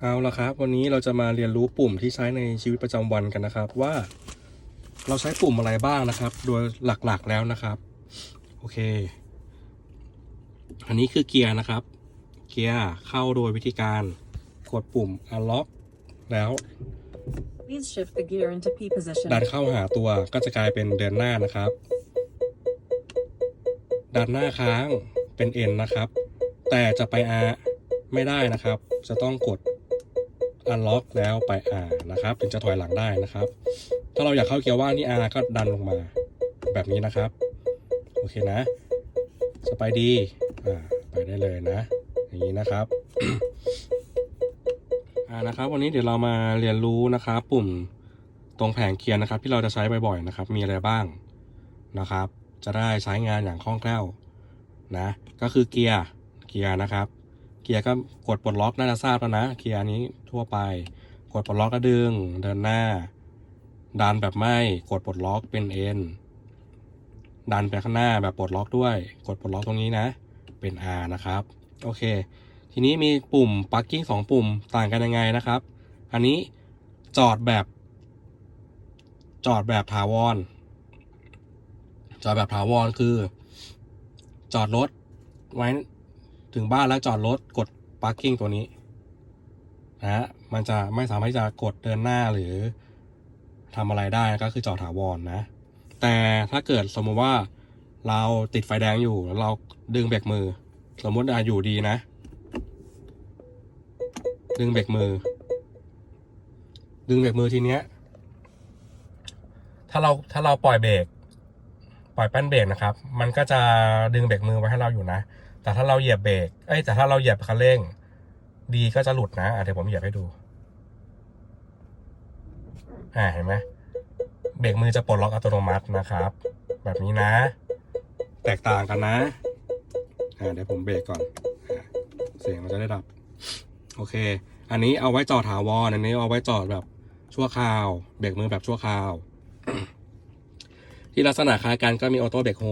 เอาละครับ วันนี้เราจะมาเรียนรู้ปุ่มที่ใช้ในชีวิตประจำวันกันนะครับ ว่า เราใช้ปุ่มอะไรบ้างนะครับ โดยหลักๆแล้วนะครับ โอเค อันนี้คือเกียร์นะครับ เกียร์เข้าโดยวิธีการกดปุ่ม unlock แล้ว Please shift the gear into P position. ดันเข้าหาตัวก็จะกลายเป็นเดินหน้านะครับ ดันหน้าค้างเป็น N นะครับ แต่จะไป R ไม่ได้นะครับ จะต้องกด unlock แล้วไป R นะครับ ถึงจะถอยหลังได้นะครับ ถ้าเราอยากเข้าเกียร์ว่างที่ R ก็ดันลงมา แบบนี้นะครับ โอเคนะ สไปดีอ่าไปได้เลยนะ อย่างนี้นะครับอ่านะครับ วันนี้เดี๋ยวเรามาเรียนรู้นะครับ ปุ่มตรงแผงเกียร์นะครับ ที่เราจะใช้บ่อยๆนะครับ มีอะไรบ้างนะครับ จะได้ใช้งานอย่างคล่องแคล่วนะ ก็คือเกียร์เกียร์นะครับ เกียร์ก็กดปลดล็อกน่าจะทราบแล้วนะ เกียร์นี้ทั่วไป กดปลดล็อกก็ดึง เดินหน้า ดันแบบไม่กดปลดล็อกเป็น N ดันไปข้างหน้าแบบปลดล็อกด้วย กดปลดล็อกตรงนี้นะ เป็น R นะครับ โอเค ทีนี้มีปุ่ม parking สองปุ่มต่างกันยังไงนะครับ อันนี้จอดแบบ จอดแบบถาวร จอดแบบถาวรคือ จอดรถไว้ ถึงบ้านแล้วจอดรถกด parking ตัวนี้นะฮะมันจะไม่สามารถที่จะกดเดินหน้าหรือทำอะไรได้ก็คือจอดถาวรนะแต่ถ้าเกิดสมมติว่าเราติดไฟแดงอยู่แล้วเราดึงเบรกมือ สมมติอะอยู่ดีนะ ดึงเบรกมือ ดึงเบรกมือทีเนี้ย ถ้าเราถ้าเราปล่อยเบรกปล่อยแป้นเบรกนะครับ มันก็จะดึงเบรกมือไว้ให้เราอยู่นะ แต่ถ้าเราเหยียบเบรกเอ้ยแต่ถ้าเราเหยียบคันเร่ง ดีก็จะหลุดนะะเดี๋ยวผมเหยียบให้ดูอ่าเห็นไหมเบรกมือจะปลดล็อกอัตโนมัตินะครับ แบบนี้นะ แตกต่างกันนะอ่าเดี๋ยวผมเบรกก่อนอ่าเสียงมันจะได้ดับ โอเค อันนี้เอาไว้จอดถาวรอันนี้เอาไว้จอดแบบชั่วคราว เบรกมือแบบชั่วคราว ที่ลักษณะคล้ายกันก็มีออโต้เบรกโฮ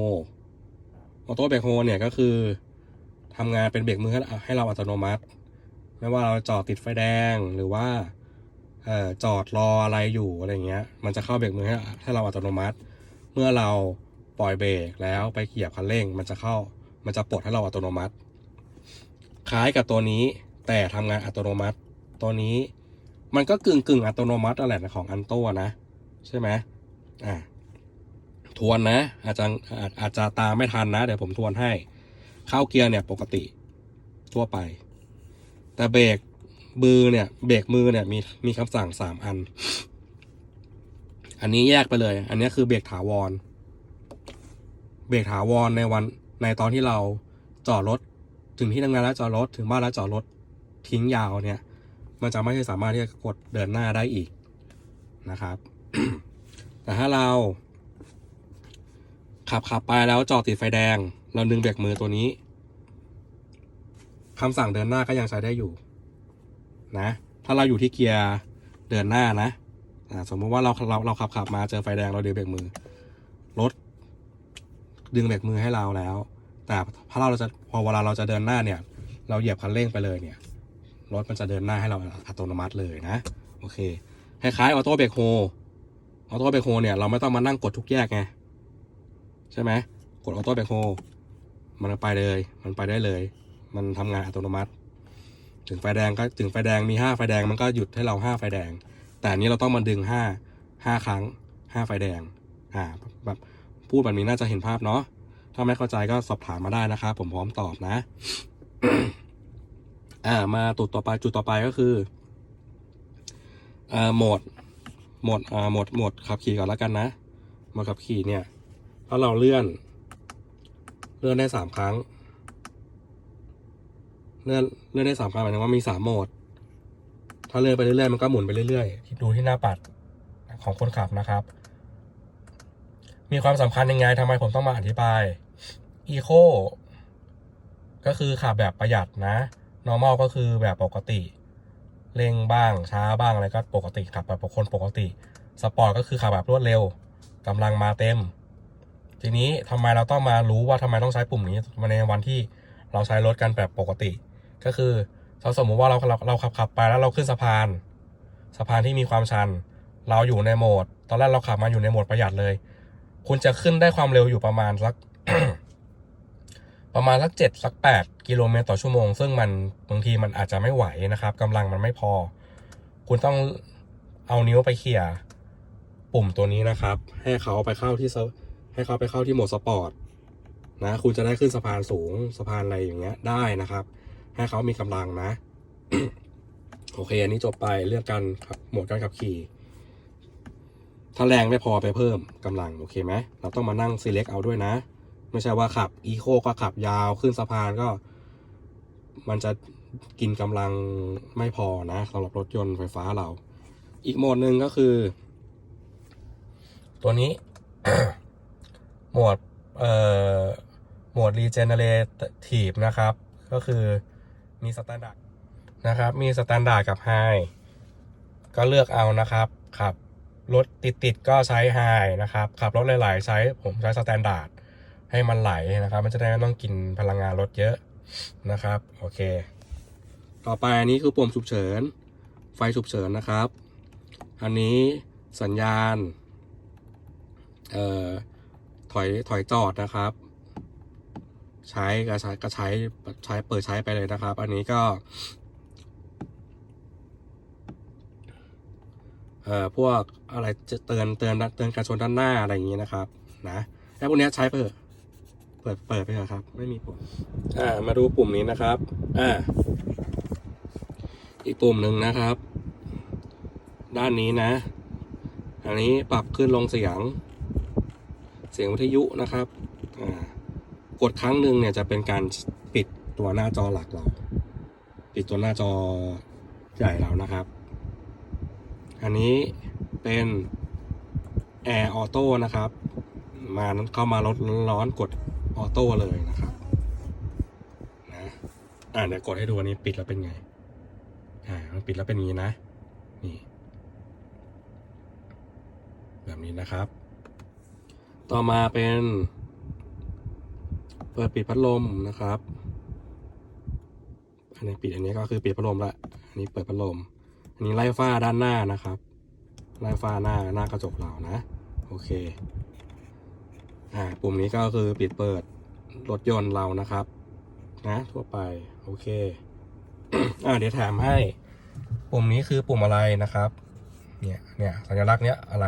ออโต้เบรกโฮเนี่ยก็คือ ทำงานเป็นเบรกมือให้เราอัตโนมัติ ไม่ว่าเราจอดติดไฟแดงหรือว่าออจอดรออะไรอยู่อะไรเงี้ย มันจะเข้าเบรกมือให้ให้เราอัตโนมัติ เมื่อเราปล่อยเบรกแล้วไปเหยียบคันเร่ง มันจะเข้ามันจะปลดให้เราอัตโนมัติ คล้ายกับตัวนี้แต่ทำงานอัตโนมัติ ตัวนี้มันก็กึ่งกึ่งอัตโนมัติอะไรของอันโตนะ ใช่ไหมอ่าทวนนะ อาจจะอาจจะตามไม่ทันนะ เดี๋ยวผมทวนให้ เข้าเกียร์เนี่ยปกติทั่วไป แต่เบรกมือเนี่ยเบรกมือเนี่ยมีมีคำสั่งสามอัน อันนี้แยกไปเลย อันนี้คือเบรกถาวร เบรกถาวรในวันในตอนที่เราจอดรถ ถึงที่ทำงานแล้วจอดรถ ถึงบ้านแล้วจอดรถทิ้งยาวเนี่ย มันจะไม่สามารถที่จะกดเดินหน้าได้อีกนะครับ แต่ถ้าเรา ขับขับไปแล้วจอดติดไฟแดง เราดึงเบกมือตัวนี้คำสั่งเดินหน้าก็ยังใช้ได้อยู่นะ ถ้าเราอยู่ที่เกียร์เดินหน้านะสมมติว่าเราเราเราขับขับมาเจอไฟแดงเราดึงเบรกมือรถดึงเบรกมือให้เราแล้ว แต่ถ้าเราจะพอเวลาเราจะเดินหน้าเนี่ย เราเหยียบคันเร่งไปเลยเนี่ยรถมันจะเดินหน้าให้เราอัตโนมัติเลยนะโอเคคล้ายๆออโต้เบรกโฮออโต้เบรกโฮเนี่ยเราไม่ต้องมานั่งกดทุกแยกไงใช่ไหมกดออโต้แบคโฮ มันไปเลย มันไปได้เลย มันทำงานอัตโนมัติ ถึงไฟแดงก็ถึงไฟแดงมีห้าไฟแดงมันก็หยุดให้เราห้าไฟแดง แต่อันนี้เราต้องมาดึงห้าห้าครั้งห้าไฟแดง อ่าแบบพูดแบบนี้น่าจะเห็นภาพเนาะ ถ้าไม่เข้าใจก็สอบถามมาได้นะครับ ผมพร้อมตอบนะ อ่า มาจุดต่อไปจุดต่อไปก็คืออ่าโหมด โหมดอ่าโหมดโหมดขับขี่ก่อนแล้วกันนะโหมดขับขี่เนี่ย ถ้าเราเลื่อน เลื่อนได้สามครั้ง เลื่อนเลื่อนได้สามครั้งหมายถึงว่ามีสามโหมด ถ้าเลื่อนไปเรื่อยๆมันก็หมุนไปเรื่อยๆดูที่หน้าปัดของคนขับนะครับ มีความสำคัญยังไงทำไมผมต้องมาอธิบาย Eco ก็คือขับแบบประหยัดนะ Normal ก็คือแบบปกติ เร่งบ้าง ช้าบ้างอะไรก็ปกติขับแบบคนปกติ สปอร์ตก็คือขับแบบรวดเร็วกำลังมาเต็ม ทีนี้ทำไมเราต้องมารู้ว่าทำไมต้องใช้ปุ่มนี้ในวันที่เราใช้รถกันแบบปกติ ก็คือถ้าสมมุติว่าเราเราเราขับขับไปแล้วเราขึ้นสะพาน สะพานที่มีความชัน เราอยู่ในโหมด ตอนแรกเราขับมาอยู่ในโหมดประหยัดเลย คุณจะขึ้นได้ความเร็วอยู่ประมาณสักประมาณสักเจ็ดสักแปดกิโลเมตรต่อชั่วโมง ซึ่งมันบางทีมันอาจจะไม่ไหวนะครับกำลังมันไม่พอ คุณต้องเอานิ้วไปเขี่ยปุ่มตัวนี้นะครับ ให้เขาไปเข้าที่สะ ให้เขาไปเข้าที่โหมดสปอร์ตนะคุณจะได้ขึ้นสะพานสูงสะพานอะไรอย่างเงี้ยได้นะครับ ให้เขามีกำลังนะ โอเค อันนี้จบไปเรื่องการขับโหมดการขับขี่ ถ้าแรงไม่พอไปเพิ่มกำลังโอเคไหมเราต้องมานั่ง select เอาด้วยนะ ไม่ใช่ว่าขับ eco ก็ขับยาวขึ้นสะพานก็ มันจะกินกำลังไม่พอนะสำหรับรถยนต์ไฟฟ้าเรา อีกโหมดหนึ่งก็คือ ตัวนี้ โหมดเอ่อโหมด regenerative นะครับ ก็คือมีสแตนดาร์ดนะครับ มีสแตนดาร์ดกับ high ก็เลือกเอานะครับขับรถติดๆก็ใช้ high นะครับขับรถหลายๆใช้ผมใช้สแตนดาร์ดให้มันไหลนะครับ มันจะได้ไม่ต้องกินพลังงานรถเยอะนะครับ โอเค ต่อไปอันนี้คือปุ่มฉุกเฉิน ไฟฉุกเฉินนะครับ อันนี้สัญญาณ เอ่อ ถอยถอยจอดนะครับ ใช้ก็ใช้ก็ใช้ใช้เปิดใช้ไปเลยนะครับ อันนี้ก็เอ่อพวกอะไรจะเตือนเตือนเตือนการชนด้านหน้าอะไรอย่างนี้นะครับ นะแล้วพวกนี้ใช้ไปเถอะเปิดเปิดไปเถอะครับ ไม่มีปุ่มอ่ามาดูปุ่มนี้นะครับอ่าอีกปุ่มหนึ่งนะครับ ด้านนี้นะ อันนี้ปรับขึ้นลงเสียง เสียงวิทยุนะครับกดครั้งหนึ่งเนี่ยจะเป็นการปิดตัวหน้าจอหลักเรา ปิดตัวหน้าจอใหญ่เรานะครับ อันนี้เป็น Air Auto นะครับ มาเข้ามาลดร้อนกดออโต้เลยนะครับนะอ่าเดี๋ยวกดให้ดูอันนี้ปิดแล้วเป็นไงอ่ามันปิดแล้วเป็นอย่างนี้นะ นี่ แบบนี้นะครับ ต่อมาเป็นเปิดปิดพัดลมนะครับ อันนี้ปิดอันนี้ก็คือปิดพัดลมละ อันนี้เปิดพัดลม อันนี้ไล่ฝ้าด้านหน้านะครับ ไล่ฝ้าหน้าหน้ากระจกเรานะ โอเค อ่า ปุ่มนี้ก็คือปิดเปิดรถยนต์เรานะครับ นะทั่วไป โอเค อ่าเดี๋ยวถามให้ ปุ่มนี้คือปุ่มอะไรนะครับ เนี่ย เนี่ยสัญลักษณ์เนี้ยอะไร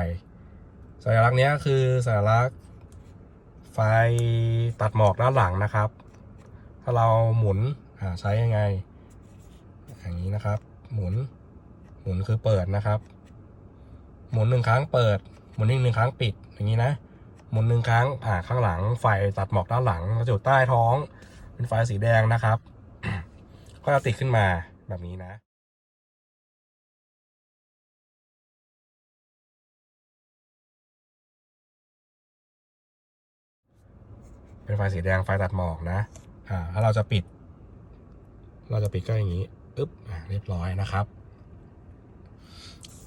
สัญลักษณ์นี้คือสัญลักษณ์ ไฟตัดหมอกด้านหลังนะครับ ถ้าเราหมุนอ่าใช้ยังไง อย่างนี้นะครับ หมุน หมุนคือเปิดนะครับ หมุนหนึ่งครั้งเปิด หมุนอีกหนึ่งครั้งปิด อย่างนี้นะ หมุนหนึ่งครั้งอ่าข้างหลัง ไฟตัดหมอกด้านหลังก็จะอยู่ใต้ท้อง เป็นไฟสีแดงนะครับ ก็จะติดขึ้นมาแบบนี้นะ เป็นไฟสีแดงไฟตัดหมอกนะ อ่า ถ้าเราจะปิด เราจะปิดก็อย่างนี้ปึ๊บอ่าเรียบร้อยนะครับ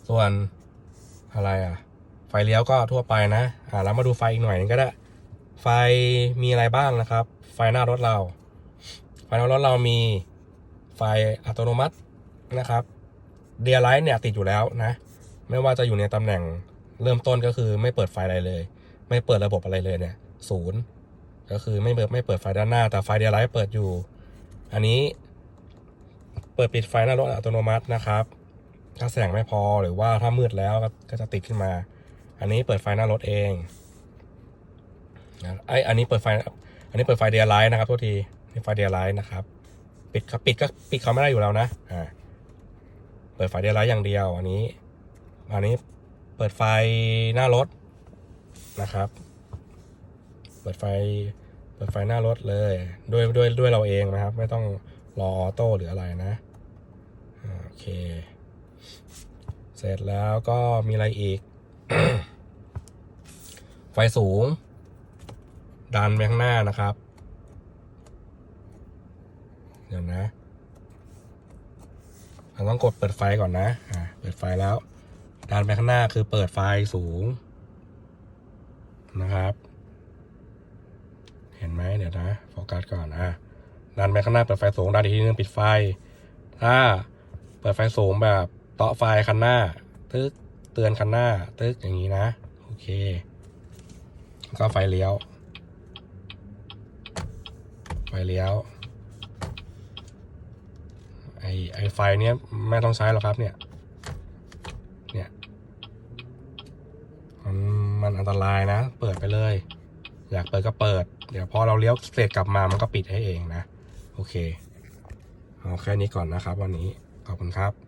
ส่วนอะไรอะ ไฟเลี้ยวก็ทั่วไปนะ อ่าแล้วมาดูไฟอีกหน่อยนึงก็ได้ ไฟมีอะไรบ้างนะครับ ไฟหน้ารถเรา ไฟหน้ารถเรามีไฟอัตโนมัตินะครับ เดียร์ไลท์เนี่ยติดอยู่แล้วนะ ไม่ว่าจะอยู่ในตำแหน่งเริ่มต้นก็คือไม่เปิดไฟอะไรเลย ไม่เปิดระบบอะไรเลยเนี่ยศูนย์ ก็คือไม่เปิดไม่เปิดไฟด้านหน้า แต่ไฟเดียร์ไลท์เปิดอยู่ อันนี้ เปิดปิดไฟหน้ารถอัตโนมัตินะครับ ถ้าแสงไม่พอหรือว่าถ้ามืดแล้วก็จะติดขึ้นมา อันนี้เปิดไฟหน้ารถเองนะไออันนี้เปิดไฟ อันนี้เปิดไฟเดียร์ไลท์นะครับโทษทีนี่ไฟเดียร์ไลท์นะครับ ปิดครับปิดก็ปิดเขาไม่ได้อยู่แล้วนะอ่าเปิดไฟเดียร์ไลท์อย่างเดียว อันนี้ อันนี้เปิดไฟหน้ารถนะครับ ปิดไฟเปิดไฟหน้ารถเลยด้วยด้วยด้วยเราเองนะครับ ไม่ต้องรอออโต้หรืออะไรนะโอเค เสร็จแล้วก็มีอะไรอีก ไฟสูง ดันไปข้างหน้านะครับ เดี๋ยวนะเราต้องกดเปิดไฟก่อนนะอ่าเปิดไฟแล้วดันไปข้างหน้าคือเปิดไฟสูงนะครับ เดี๋ยวนะโฟกัสก่อนอะดันไปข้างหน้าเปิดไฟสูงดันอีกทีนึงปิดไฟ ถ้าเปิดไฟสูงแบบเตาะไฟคันหน้า ตึกเตือนคันหน้า ตึกอย่างนี้นะ โอเคแล้วก็ไฟเลี้ยว ไฟเลี้ยว ไอไอไฟเนี้ยไม่ต้องใช้หรอกครับเนี่ย เนี่ยมันมันอันตรายนะ เปิดไปเลย อยากเปิดก็เปิด เดี๋ยวพอเราเลี้ยวเสร็จกลับมามันก็ปิดให้เองนะ โอเคเอาแค่นี้ก่อนนะครับ วันนี้ขอบคุณครับ